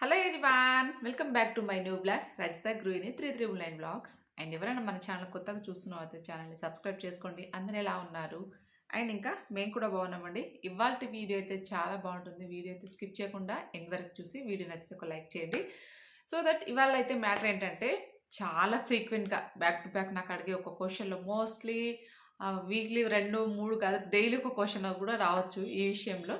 Hello everyone welcome back to my new blog Rajitha గ్రూయిని three three nine blogs and ఎవరైనా మన channel కొత్తగా చూస్తున్నాం అయితే ఛానల్ని సబ్స్క్రైబ్ చేసుకోండి. అందరూ ఎలా ఉన్నారు? అండ్ ఇంకా మేము కూడా బాగున్నామండి. ఇవాళ వీడియో అయితే చాలా బాగుంటుంది. వీడియో అయితే స్కిప్ చేయకుండా ఎండ్ వరకు చూసి వీడియో నచ్చితే ఒక లైక్ చేయండి. సో దట్ ఇవాళ అయితే మ్యాటర్ ఏంటంటే చాలా ఫ్రీక్వెంట్గా బ్యాక్ టు బ్యాక్ నాకు అడిగే ఒక క్వశ్చన్లో మోస్ట్లీ వీక్లీ రెండు మూడు కాదు డైలీ ఒక క్వశ్చన్ కూడా రావచ్చు ఈ విషయంలో.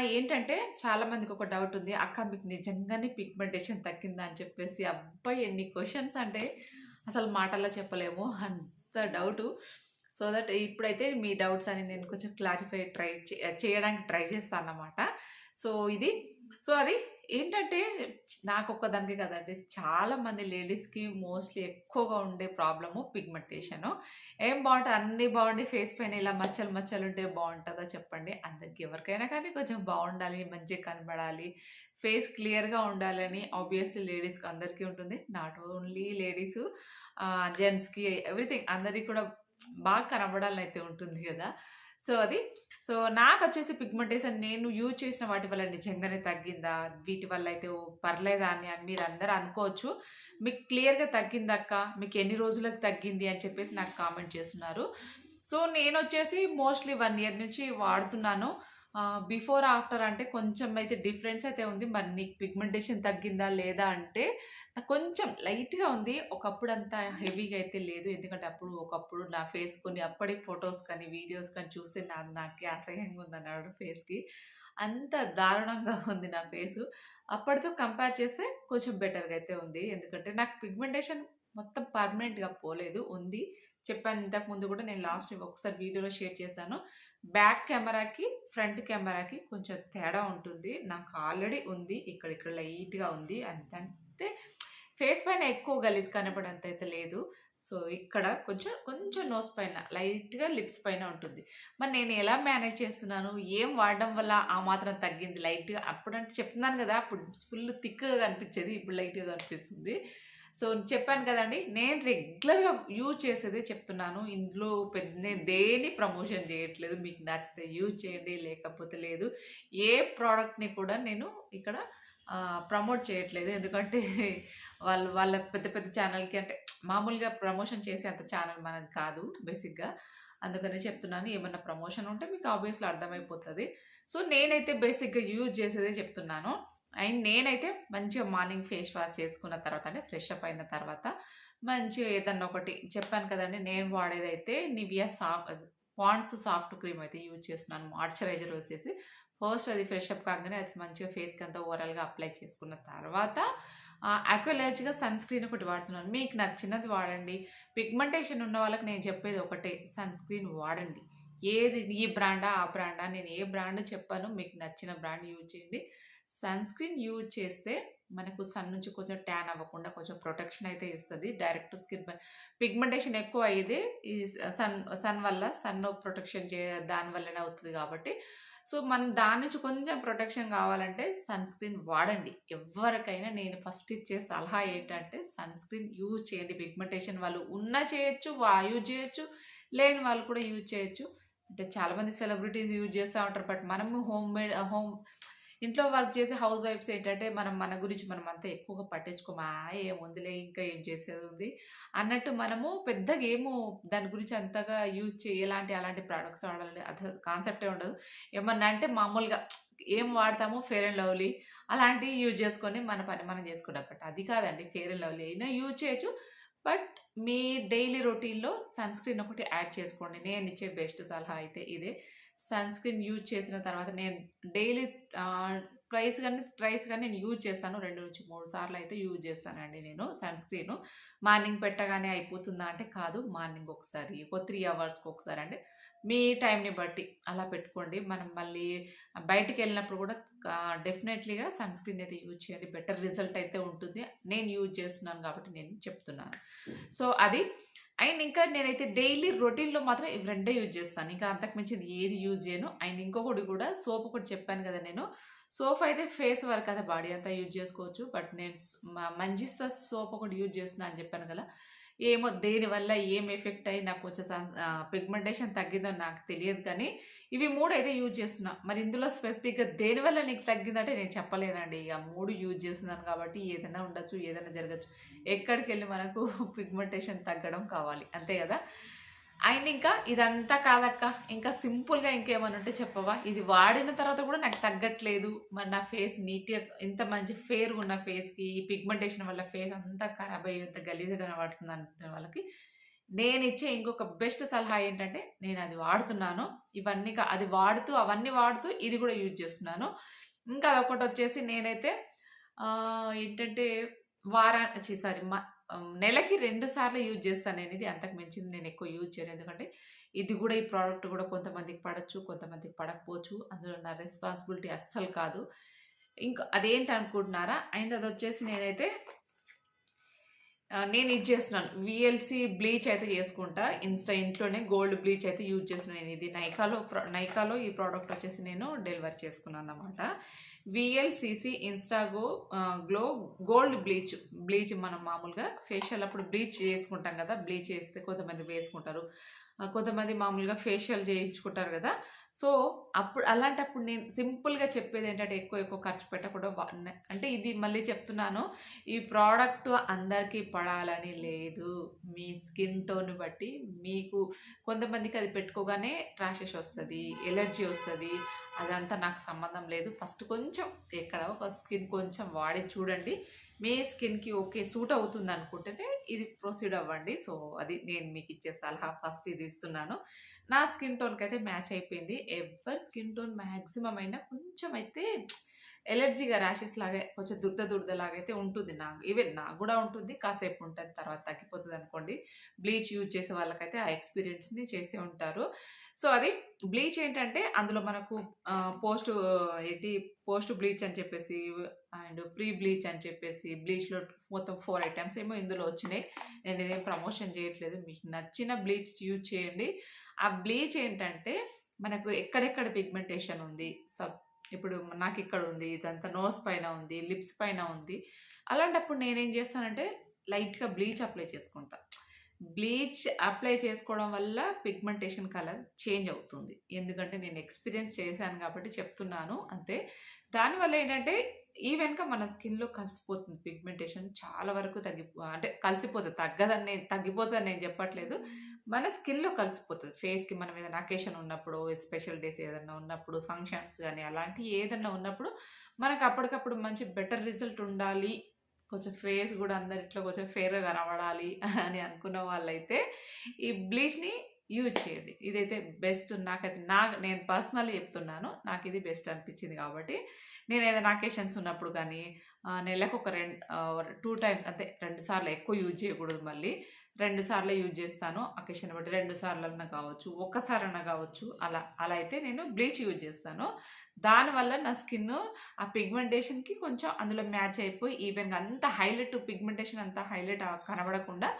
ఏంటంటే చాలామందికి ఒక డౌట్ ఉంది. అక్క మీకు నిజంగానే పిగ్మెంటేషన్ తగ్గిందా అని చెప్పేసి అబ్బాయి ఎన్ని క్వశ్చన్స్ అంటే అసలు మాటల్లో చెప్పలేము. అంత డౌటు. సో దట్ ఇప్పుడైతే మీ డౌట్స్ అని నేను కొంచెం క్లారిఫై ట్రై చే చేయడానికి ట్రై చేస్తాను అన్నమాట సో ఇది సో అది ఏంటంటే నాకు ఒక్కదానికి కదండి చాలా మంది లేడీస్‌కి మోస్ట్‌లీ ఎక్కువగా ఉండే ప్రాబ్లము పిగ్మెంటేషను. ఏం బాగుంటుంది అన్నీ బాగుండి ఫేస్ పైన ఇలా మచ్చలు మచ్చలు ఉంటే బాగుంటుందా చెప్పండి? అందరికి ఎవరికైనా కానీ కొంచెం బాగుండాలి మంచిగా కనబడాలి, ఫేస్ క్లియర్‌గా ఉండాలని ఆబ్వియస్‌లీ లేడీస్‌కి అందరికీ ఉంటుంది. నాట్ ఓన్లీ లేడీసు జెంట్స్‌కి ఎవ్రీథింగ్ అందరికీ కూడా బాగా కనబడాలని అయితే ఉంటుంది కదా సో అది. సో నాకు వచ్చేసి పిగ్మెంటేషన్ నేను యూజ్ చేసిన వాటి వల్ల నిజంగానే తగ్గిందా? వీటి వల్ల అయితే పర్లేదా అని మీరు అందరూ అనుకోవచ్చు. మీకు క్లియర్‌గా తగ్గిందక్క, మీకు ఎన్ని రోజులకు తగ్గింది అని చెప్పేసి నాకు కామెంట్ చేస్తున్నారు. సో నేను వచ్చేసి మోస్ట్‌లీ వన్ ఇయర్ నుంచి వాడుతున్నాను. బిఫోర్, ఆఫ్టర్ అంటే కొంచెం అయితే డిఫరెన్స్ అయితే ఉంది. మరి నీకు పిగ్మెంటేషన్ తగ్గిందా? లేదా? అంటే నాకు కొంచెం లైట్‌గా ఉంది. ఒకప్పుడు అంత హెవీగా అయితే లేదు. ఎందుకంటే అప్పుడు ఒకప్పుడు నా ఫేస్ కొన్ని అప్పటి ఫొటోస్ కానీ, వీడియోస్ కానీ చూస్తే నాకు నాకే అసహ్యంగా ఉందన్నమాట ఫేస్‌కి. అంత దారుణంగా ఉంది నా ఫేసు. అప్పటితో కంపేర్ చేస్తే కొంచెం బెటర్‌గా అయితే ఉంది. ఎందుకంటే నాకు పిగ్మెంటేషన్ మొత్తం పర్మనెంట్‌గా పోలేదు. ఉంది. చెప్పాను ఇంతకు ముందు కూడా నేను లాస్ట్ ఒకసారి వీడియోలో షేర్ చేశాను. బ్యాక్ కెమెరాకి, ఫ్రంట్ కెమెరాకి కొంచెం తేడా ఉంటుంది. నాకు ఆల్రెడీ ఉంది. ఇక్కడ ఇక్కడ లైట్‌గా ఉంది. అంతంతే ఫేస్ పైన ఎక్కువ గలీజ్ కనపడేంత అయితే లేదు. సో ఇక్కడ కొంచెం కొంచెం నోస్ పైన లైట్‌గా లిప్స్ పైన ఉంటుంది. మరి నేను ఎలా మేనేజ్ చేస్తున్నాను? ఏం వాడడం వల్ల ఆ మాత్రం తగ్గింది లైట్‌గా అప్పుడంటే చెప్తున్నాను కదా అప్పుడు ఫుల్ థిక్‌గా కనిపించేది. ఇప్పుడు లైట్‌గా కనిపిస్తుంది. సో చెప్పాను కదండీ! నేను రెగ్యులర్‌గా యూజ్ చేసేదే చెప్తున్నాను. ఇందులో పెద్ద నేను దేని ప్రమోషన్ చేయట్లేదు. మీకు నచ్చితే యూజ్ చేయండి. లేకపోతే లేదు. ఏ ప్రోడక్ట్ని కూడా నేను ఇక్కడ ప్రమోట్ చేయట్లేదు. ఎందుకంటే వాళ్ళు వాళ్ళ పెద్ద పెద్ద ఛానల్‌కి అంటే మామూలుగా ప్రమోషన్ చేసే అంత ఛానల్ మనది కాదు బేసిక్‌గా. అందుకనే చెప్తున్నాను. ఏమన్నా ప్రమోషన్ ఉంటే మీకు ఆబ్వియస్‌లీ అర్థమైపోతుంది సో నేనైతే బేసిక్‌గా యూజ్ చేసేదే చెప్తున్నాను. అండ్ నేనైతే మంచిగా మార్నింగ్ ఫేస్ వాష్ చేసుకున్న తర్వాత అంటే ఫ్రెష్ అప్ అయిన తర్వాత మంచిగా ఏదన్నా ఒకటి చెప్పాను కదండి నేను వాడేదైతే నివియా సాఫ్ పాండ్స్ సాఫ్ట్ క్రీమ్ అయితే యూజ్ చేస్తున్నాను. మాయిశ్చరైజర్ వచ్చేసి ఫస్ట్ అది ఫ్రెష్ అప్ కాగానే అది మంచిగా ఫేస్‌కి అంతా ఓవరాల్‌గా అప్లై చేసుకున్న తర్వాత ఆహ్, అక్వాలర్జ్‌గా సన్ స్క్రీన్ ఒకటి వాడుతున్నాను. మీకు నచ్చినది వాడండి. పిగ్మెంటేషన్ ఉన్న వాళ్ళకి నేను చెప్పేది ఒకటే సన్ స్క్రీన్ వాడండి. ఏది ఈ బ్రాండా? ఆ బ్రాండా? నేను ఏ బ్రాండ్ చెప్పను. మీకు నచ్చిన బ్రాండ్ యూజ్ చేయండి. సన్ స్క్రీన్ యూజ్ చేస్తే మనకు సన్ నుంచి కొంచెం ట్యాన్ అవ్వకుండా కొంచెం ప్రొటెక్షన్ అయితే ఇస్తుంది డైరెక్ట్ స్కిన్ పిగ్మెంటేషన్ ఎక్కువ అయ్యేది ఈ సన్ సన్ వల్ల సన్ ప్రొటెక్షన్ చే దాని వల్లనే అవుతుంది కాబట్టి సో మనం దాని నుంచి కొంచెం ప్రొటెక్షన్ కావాలంటే సన్ స్క్రీన్ వాడండి. ఎవ్వరికైనా నేను ఫస్ట్ ఇచ్చే సలహా ఏంటంటే సన్ స్క్రీన్ యూజ్ చేయండి. పిగ్మెంటేషన్ వాళ్ళు ఉన్నా చేయొచ్చు. యూజ్ చేయొచ్చు. లేని వాళ్ళు కూడా యూజ్ చేయొచ్చు. అంటే చాలామంది సెలబ్రిటీస్ యూజ్ చేస్తా ఉంటారు. బట్ మనము హోమ్ మేడ్ హోమ్ ఇంట్లో వర్క్ చేసే హౌస్ వైఫ్స్ ఏంటంటే మనం మన గురించి మనం అంతా ఎక్కువగా పట్టించుకోమా ఏముందిలే ఇంకా ఏం చేసేది ఉంది అన్నట్టు మనము పెద్దగా ఏమో దాని గురించి అంతగా యూజ్ చేయ ఎలాంటి అలాంటి ప్రొడక్ట్స్ వాడాలని అసలు కాన్సెప్టే ఉండదు. ఏమన్నా అంటే మామూలుగా ఏం వాడతామో ఫెయిర్ అండ్ లవ్లీ అలాంటివి యూజ్ చేసుకొని మన పని మనం చేసుకుంటాం. బట్ అది కాదండి ఫెయిర్ అండ్ లవ్లీ అయినా యూజ్ చేయొచ్చు. బట్ మీ డైలీ రొటీన్‌లో సన్ స్క్రీన్ ఒకటి యాడ్ చేసుకోండి. నేను ఇచ్చే బెస్ట్ సలహా అయితే ఇదే. సన్ స్క్రీన్ యూజ్ చేసిన తర్వాత నేను డైలీ ట్వైస్ కానీ ట్రైస్ కానీ నేను యూజ్ చేస్తాను. 2-3 సార్లు అయితే యూజ్ చేస్తానండి నేను సన్ స్క్రీన్ మార్నింగ్ పెట్టగానే అయిపోతుందా అంటే కాదు. మార్నింగ్ ఒకసారి, ఒక త్రీ అవర్స్‌కి ఒకసారి అంటే మీ టైంని బట్టి అలా పెట్టుకోండి. మనం మళ్ళీ బయటికి వెళ్ళినప్పుడు కూడా డెఫినెట్‌లీగా సన్ స్క్రీన్ అయితే యూజ్ చేయండి. బెటర్ రిజల్ట్ అయితే ఉంటుంది. నేను యూజ్ చేస్తున్నాను కాబట్టి నేను చెప్తున్నాను. సో అది అండ్ ఇంకా నేనైతే డైలీ రొటీన్‌లో మాత్రం ఇవి రెండే యూజ్ చేస్తాను. ఇంకా అంతకు ఏది యూజ్ చేయను. అండ్ ఇంకొకటి కూడా సోప్ ఒకటి చెప్పాను కదా నేను. సోప్ అయితే ఫేస్ వరకు అయితే బాడీ అంతా యూజ్ చేసుకోవచ్చు. బట్ నేను స్ మంజిస్తా సోప్ ఒకటి యూజ్ చేస్తున్నా అని చెప్పాను కదా! ఏమో దేనివల్ల ఏం ఎఫెక్ట్ అయ్యి నాకు కొంచెం పిగ్మెంటేషన్ తగ్గిందో నాకు తెలియదు కానీ ఇవి మూడు అయితే యూజ్ చేస్తున్నా మరి ఇందులో స్పెసిఫిక్గా దేనివల్ల నీకు తగ్గిందంటే నేను చెప్పలేనండి ఇక మూడు యూజ్ చేస్తున్నాను కాబట్టి ఏదైనా ఉండొచ్చు ఏదైనా జరగచ్చు ఎక్కడికి వెళ్ళి మనకు పిగ్మెంటేషన్ తగ్గడం కావాలి అంతే కదా అండ్ ఇంకా ఇదంతా కాదక్క ఇంకా సింపుల్గా ఇంకేమైనా ఉంటే చెప్పవా? ఇది వాడిన తర్వాత కూడా నాకు తగ్గట్లేదు. మరి నా ఫేస్ నీట్గా ఇంత మంచి ఫేర్ ఉన్న ఫేస్కి ఈ పిగ్మెంటేషన్ వల్ల ఫేస్ అంతా ఖరాబ్ అయ్యి ఇంత గలీజ్గా కనబడుతుంది అంటున్న వాళ్ళకి నేను ఇచ్చే ఇంకొక బెస్ట్ సలహా ఏంటంటే నేను అది వాడుతున్నాను. ఇవన్నీ కా- అది వాడుతూ అవన్నీ వాడుతూ ఇది కూడా యూజ్ చేస్తున్నాను. ఇంకా అదొకటి వచ్చేసి నేనైతే ఏంటంటే వారా సారీ నెలకి రెండు సార్లు యూజ్ చేస్తాను నేను. ఇది అంతకు మించింది నేను ఎక్కువ యూజ్ చేయను. ఎందుకంటే ఇది కూడా ఈ ప్రోడక్ట్ కూడా కొంతమందికి పడచ్చు కొంతమందికి పడకపోవచ్చు. అందులో నా రెస్పాన్సిబిలిటీ అస్సలు కాదు. ఇంకా అదేంటి అనుకుంటున్నారా? అండ్ అది వచ్చేసి నేనైతే నేను ఇది చేస్తున్నాను. విఎల్సి బ్లీచ్ అయితే చేసుకుంటా. ఇన్స్టా ఇంట్లోనే గోల్డ్ బ్లీచ్ అయితే యూజ్ చేస్తున్నాను నేను. ఇది నైకాలో ప్రో- నైకాలో ఈ ప్రోడక్ట్ వచ్చేసి నేను డెలివర్ చేసుకున్నాను అనమాట VLCC insta glow glow gold bleach bleach మనం మామూలుగా ఫేషియల్ అప్పుడు బ్లీచ్ చేసుకుంటాం కదా బ్లీచ్ చేస్తే కొంతమంది వేసుకుంటారు. కొంతమంది మామూలుగా ఫేషియల్ చేయించుకుంటారు కదా. సో అప్పుడు అలాంటప్పుడు నేను సింపుల్గా చెప్పేది ఏంటంటే ఎక్కువ ఎక్కువ ఖర్చు పెట్టకుండా అంటే ఇది మళ్ళీ చెప్తున్నాను. ఈ ప్రోడక్ట్ అందరికీ పడాలని లేదు. మీ స్కిన్ టోన్ బట్టి మీకు కొంతమందికి అది పెట్టుకోగానే ర్యాషెస్ వస్తుంది ఎలర్జీ వస్తుంది. అదంతా నాకు సంబంధం లేదు. ఫస్ట్ కొంచెం ఎక్కడ ఒక స్కిన్ కొంచెం వాడి చూడండి. మీ స్కిన్కి ఓకే సూట్ అవుతుంది అనుకుంటేనే ఇది ప్రొసీడ్ అవ్వండి. సో అది నేను మీకు ఇచ్చే సలహా ఫస్ట్ ఇది ఇస్తున్నాను. నా స్కిన్ టోన్కి అయితే మ్యాచ్ అయిపోయింది. ఎవరి స్కిన్ టోన్ మ్యాక్సిమం అయినా కొంచెం అయితే ఎలర్జీగా ర్యాషెస్ లాగా కొంచెం దుర్ద దురద అయితే ఉంటుంది నాకు. ఈవెన్ నాకు కూడా ఉంటుంది కాసేపు ఉంటుంది తర్వాత తగ్గిపోతుంది అనుకోండి. బ్లీచ్ యూజ్ చేసే వాళ్ళకైతే ఆ ఎక్స్పీరియన్స్ని చేసే ఉంటారు. సో అది బ్లీచ్ ఏంటంటే అందులో మనకు పోస్ట్ ఏంటి పోస్ట్ బ్లీచ్ అని చెప్పేసి అండ్ ప్రీ బ్లీచ్ అని చెప్పేసి బ్లీచ్లో మొత్తం ఫోర్ ఐటమ్స్ ఏమో ఇందులో వచ్చినాయి. నేను ఇదేం ప్రమోషన్ చేయట్లేదు. మీకు నచ్చిన బ్లీచ్ యూజ్ చేయండి. ఆ బ్లీచ్ ఏంటంటే మనకు ఎక్కడెక్కడ పిగ్మెంటేషన్ ఉంది సబ్ ఇప్పుడు నాకు ఇక్కడ ఉంది ఇదంతా నోస్ పైన ఉంది లిప్స్ పైన ఉంది. అలాంటప్పుడు నేనేం చేస్తానంటే లైట్గా బ్లీచ్ అప్లై చేసుకుంటా. బ్లీచ్ అప్లై చేసుకోవడం వల్ల పిగ్మెంటేషన్ కలర్ చేంజ్ అవుతుంది. ఎందుకంటే నేను ఎక్స్పీరియన్స్ చేశాను కాబట్టి చెప్తున్నాను అంతే. దానివల్ల ఏంటంటే ఈవెన్క మన స్కిన్లో కలిసిపోతుంది పిగ్మెంటేషన్ చాలా వరకు తగ్గి అంటే కలిసిపోతుంది. తగ్గదని నేను తగ్గిపోతుందని నేను చెప్పట్లేదు. మన స్కిన్లో కలిసిపోతుంది. ఫేస్కి మనం ఏదైనా అకేషన్ ఉన్నప్పుడు స్పెషల్ డేస్ ఏదైనా ఉన్నప్పుడు ఫంక్షన్స్ కానీ అలాంటివి ఏదైనా ఉన్నప్పుడు మనకు అప్పటికప్పుడు మంచి బెటర్ రిజల్ట్ ఉండాలి. కొంచెం ఫేస్ కూడా అందరిట్లో కొంచెం ఫేర్గా కనబడాలి అని అనుకున్న వాళ్ళైతే ఈ బ్లీచ్ని యూజ్ చేయండి. ఇదైతే బెస్ట్ నాకైతే నా నేను పర్సనల్లీ చెప్తున్నాను నాకు ఇది బెస్ట్ అనిపించింది కాబట్టి. నేను ఏదైనా అకేషన్స్ ఉన్నప్పుడు కానీ నెలకు ఒక రెండు టూ టైమ్స్ అంటే రెండు సార్లు ఎక్కువ యూజ్ చేయకూడదు మళ్ళీ. రెండు సార్లు యూజ్ చేస్తాను అకేషన్ బట్టి. రెండు సార్లు అన్నా కావచ్చు ఒక్కసారి అన్నా కావచ్చు అలా అలా అయితే నేను బ్లీచ్ యూజ్ చేస్తాను. దానివల్ల నా స్కిన్ ఆ పిగ్మెంటేషన్కి కొంచెం అందులో మ్యాచ్ అయిపోయి ఈవెన్ అంత హైలైట్ పిగ్మెంటేషన్ అంత హైలైట్ కనబడకుండా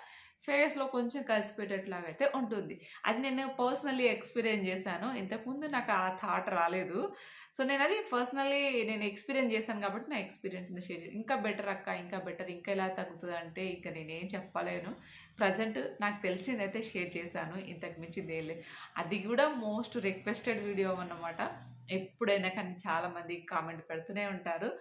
ఫేస్లో కొంచెం కలిసిపెట్టేట్లాగా అయితే ఉంటుంది. అది నేను పర్సనల్లీ ఎక్స్పీరియన్స్ చేశాను. ఇంతకుముందు నాకు ఆ థాట్ రాలేదు. సో నేను అది పర్సనల్లీ నేను ఎక్స్పీరియన్స్ చేశాను కాబట్టి నా ఎక్స్పీరియన్స్ని షేర్ చేసి ఇంకా బెటర్ అక్క ఇంకా బెటర్ ఇంకా ఎలా తగ్గుతుంది అంటే ఇంకా నేనేం చెప్పలేను. ప్రజెంట్ నాకు తెలిసిందైతే షేర్ చేశాను. ఇంతకు మించింది అది కూడా మోస్ట్ రిక్వెస్టెడ్ వీడియో అన్నమాట. ఎప్పుడైనా కానీ చాలామంది కామెంట్ పెడుతూనే ఉంటారు.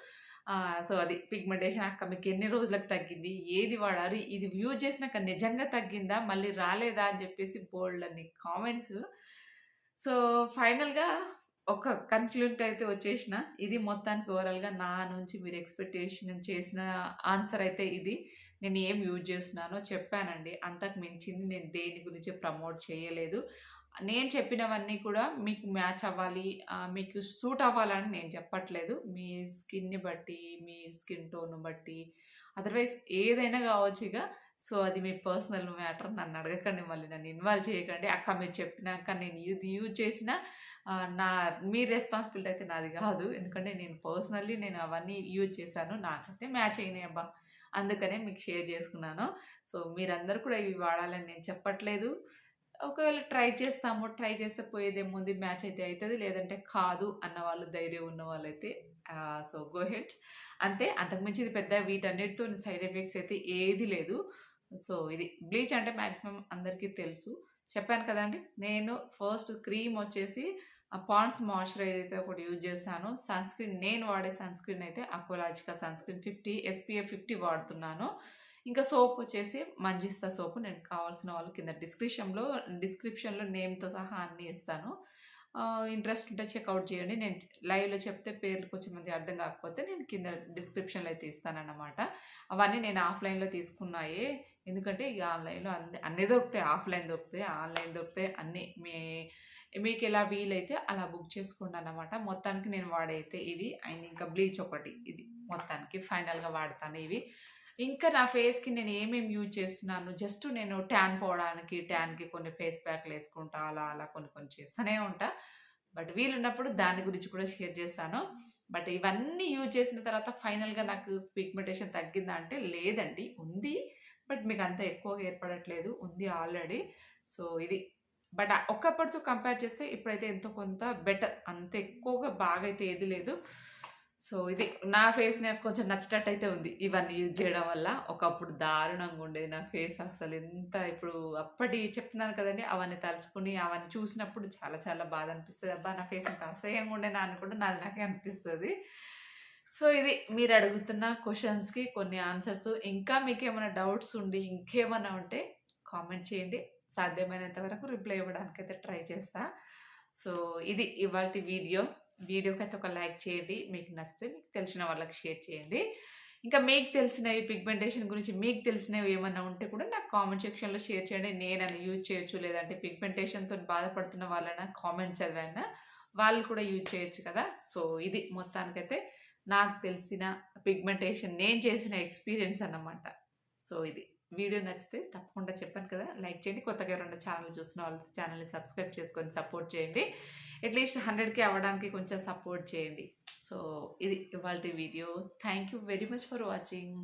సో అది పిగ్మెంటేషన్ అక్క మీకు ఎన్ని రోజులకు తగ్గింది? ఏది వాడారు? ఇది యూజ్ చేసినాక నిజంగా తగ్గిందా? మళ్ళీ రాలేదా? అని చెప్పేసి బోల్డ్ అన్ని కామెంట్స్ సో ఫైనల్గా ఒక కన్క్లూట్ అయితే వచ్చేసిన. ఇది మొత్తానికి ఓవరాల్గా నా నుంచి మీరు ఎక్స్పెక్టేషన్ చేసిన ఆన్సర్ అయితే ఇది. నేను ఏం యూజ్ చేస్తున్నానో చెప్పానండి. అంతకు మించింది నేను దేని గురించి ప్రమోట్ చేయలేదు. నేను చెప్పినవన్నీ కూడా మీకు మ్యాచ్ అవ్వాలి మీకు సూట్ అవ్వాలని నేను చెప్పట్లేదు. మీ స్కిన్ని బట్టి మీ స్కిన్ టోన్ బట్టి. అదర్వైజ్ ఏదైనా కావచ్చు ఇక. సో అది మీ పర్సనల్ మ్యాటర్. నన్ను అడగకండి మళ్ళీ. నన్ను ఇన్వాల్వ్ చేయకండి. అక్క మీరు చెప్పినాక నేను ఇది యూజ్ చేసిన నా మీ రెస్పాన్సిబిలిటీ అయితే నాది కాదు. ఎందుకంటే నేను పర్సనల్లీ నేను అవన్నీ యూజ్ చేశాను. నాకైతే మ్యాచ్ అయినాయి అబ్బా. అందుకనే మీకు షేర్ చేసుకున్నాను. సో మీరందరూ కూడా ఇవి వాడాలని నేను చెప్పట్లేదు. ఒకవేళ ట్రై చేస్తాము ట్రై చేస్తే పోయేదేముంది మ్యాచ్ అయితే అవుతుంది లేదంటే కాదు అన్న వాళ్ళు ధైర్యం ఉన్న వాళ్ళైతే సో గో హెడ్. అంతే అంతకుమించి ఇది పెద్ద వీటన్నిటితో సైడ్ ఎఫెక్ట్స్ అయితే ఏది లేదు. సో ఇది బ్లీచ్ అంటే మ్యాక్సిమం అందరికీ తెలుసు. చెప్పాను కదండి నేను ఫస్ట్ క్రీమ్ వచ్చేసి పాండ్స్ మాయిశ్చరైజర్ అయితే ఒకటి యూజ్ చేశాను. సన్ స్క్రీన్ నేను వాడే సన్ స్క్రీన్ అయితే Aqualogica sunscreen fifty SPF fifty వాడుతున్నాను. ఇంకా సోప్ వచ్చేసి మంజిస్తా సోపు నేను కావాల్సిన వాళ్ళు కింద డిస్క్రిప్షన్లో డిస్క్రిప్షన్లో నేమ్తో సహా అన్నీ ఇస్తాను. ఇంట్రెస్ట్ ఉంటే చెక్అవుట్ చేయండి. నేను లైవ్లో చెప్తే పేర్లు కొంచెం మంది అర్థం కాకపోతే నేను కింద డిస్క్రిప్షన్లో అయితే ఇస్తానన్నమాట. అవన్నీ నేను ఆఫ్లైన్లో తీసుకున్నాయి. ఎందుకంటే ఇక ఆన్లైన్లో అన్ని అన్నీ దొరుకుతాయి. ఆఫ్లైన్ దొరుకుతాయి ఆన్లైన్ దొరుకుతాయి. అన్నీ మీ మీకు ఎలా వీలైతే అలా బుక్ చేసుకోండి అన్నమాట. మొత్తానికి నేను వాడైతే ఇవి. అండ్ ఇంకా బ్లీచ్ ఒకటి. ఇది మొత్తానికి ఫైనల్గా వాడతాను ఇవి. ఇంకా నా ఫేస్కి నేను ఏమేమి యూజ్ చేస్తున్నాను? జస్ట్ నేను ట్యాన్ పోవడానికి ట్యాన్కి కొన్ని ఫేస్ ప్యాక్లు వేసుకుంటా అలా అలా కొన్ని కొన్ని చేస్తూనే ఉంటా. బట్ వీలున్నప్పుడు దాని గురించి కూడా షేర్ చేస్తాను. బట్ ఇవన్నీ యూజ్ చేసిన తర్వాత ఫైనల్గా నాకు పిగ్మెంటేషన్ తగ్గిందా అంటే లేదండి. ఉంది. బట్ మీకు అంత ఎక్కువగా ఏర్పడట్లేదు. ఉంది ఆల్రెడీ. సో ఇది. బట్ ఒకప్పటితో కంపేర్ చేస్తే ఇప్పుడైతే ఎంతో కొంత బెటర్. అంత ఎక్కువగా బాగా అయితే ఏది లేదు. సో ఇది నా ఫేస్ నాకు కొంచెం నచ్చేటట్టు అయితే ఉంది. ఇవన్నీ యూజ్ చేయడం వల్ల ఒకప్పుడు దారుణంగా ఉండేది నా ఫేస్ అసలు ఎంత ఇప్పుడు అప్పటి చెప్తున్నాను కదండి అవన్నీ తలుచుకుని అవన్నీ చూసినప్పుడు చాలా చాలా బాధ అనిపిస్తుంది. అబ్బా నా ఫేస్ ఇంకా అసహ్యంగా ఉండేనా అనుకుంటే నాది నాకే అనిపిస్తుంది. సో ఇది మీరు అడుగుతున్న క్వశ్చన్స్కి కొన్ని ఆన్సర్స్ ఇంకా మీకు ఏమైనా డౌట్స్ ఉండి ఇంకేమైనా ఉంటే కామెంట్ చేయండి. సాధ్యమైనంత వరకు రిప్లై ఇవ్వడానికి అయితే ట్రై చేస్తా. సో ఇది ఇవాళ వీడియో వీడియోకి అయితే ఒక లైక్ చేయండి. మీకు నచ్చితే మీకు తెలిసిన వాళ్ళకి షేర్ చేయండి. ఇంకా మీకు తెలిసినవి పిగ్మెంటేషన్ గురించి మీకు తెలిసినవి ఏమన్నా ఉంటే కూడా నాకు కామెంట్ సెక్షన్లో షేర్ చేయండి. నేనని యూజ్ చేయొచ్చు లేదంటే పిగ్మెంటేషన్తో బాధపడుతున్న వాళ్ళైనా కామెంట్ చదివానా వాళ్ళు కూడా యూజ్ చేయొచ్చు కదా. సో ఇది మొత్తానికైతే నాకు తెలిసిన పిగ్మెంటేషన్ నేను చేసిన ఎక్స్పీరియన్స్ అన్నమాట. సో ఇది. వీడియో నచ్చితే తప్పకుండా చెప్పాను కదా లైక్ చేయండి. కొత్తగా ఎవరైనా ఛానల్ చూసిన వాళ్ళు ఛానల్ని సబ్స్క్రైబ్ చేసుకొని సపోర్ట్ చేయండి. అట్లీస్ట్ హండ్రెడ్కి అవ్వడానికి కొంచెం సపోర్ట్ చేయండి. సో ఇది ఇవాళ video. Thank you very much for watching.